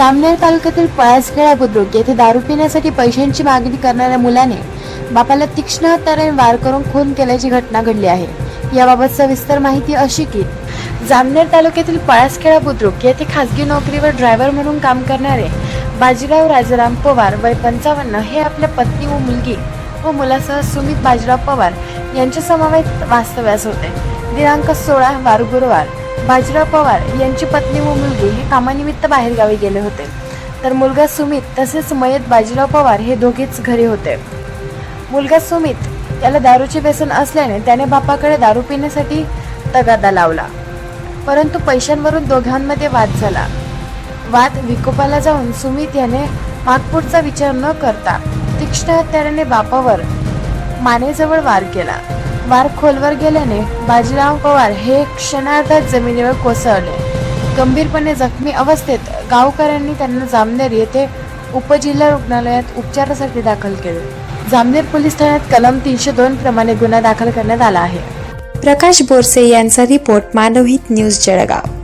जामनेर तालुक्यातील पळासखेडा बुद्रुक येथे दारू पिण्यासाठी पैशांची मागणी करणाऱ्या मुलाने बापाला तीक्ष्ण हत्याराने वार करून खून केल्याची घटना घडली आहे. याबाबत सविस्तर माहिती अशी की जामनेर तालुक्यातील पळासखेडा बुद्रुक येथे खासगी नोकरीवर ड्रायव्हर म्हणून काम करणारे बाजीराव राजाराम पवार वय पंचावन्न हे आपल्या पत्नी व मुलगी व मुलासह सुमित बाजीराव पवार यांच्या समवेत वास्तव्यास होते. दिनांक सोळा वार गुरुवार बाजीराव पवार यांची पत्नी व मुलगी हे कामानिमित्त बाहेरगावी गेले होते. तर मुलगा सुमित तसेच मयत बाजीराव पवार हे दोघेच घरी होते. मुलगा सुमित याला दारूचे व्यसन असल्याने त्याने बापाकडे दारू पिण्यासाठी तगादा लावला. परंतु पैशांवरून दोघांमध्ये वाद झाला. वाद विकोपाला जाऊन सुमित याने मागपूरचा विचार न करता तीक्ष्ण हत्याराने बापावर मानेजवळ वार केला. वार खोलवर गेल्याने बाजीराव पवार हे क्षणार्धात जमिनीवर कोसळले. गंभीरपणे जखमी अवस्थेत गावकऱ्यांनी त्यांना जामनेर येथे उपजिल्हा रुग्णालयात उपचारासाठी दाखल केले. जामनेर पोलीस ठाण्यात कलम तीनशे दोन प्रमाणे गुन्हा दाखल करण्यात आला आहे. प्रकाश बोरसे यांचा रिपोर्ट मानवहित न्यूज जळगाव.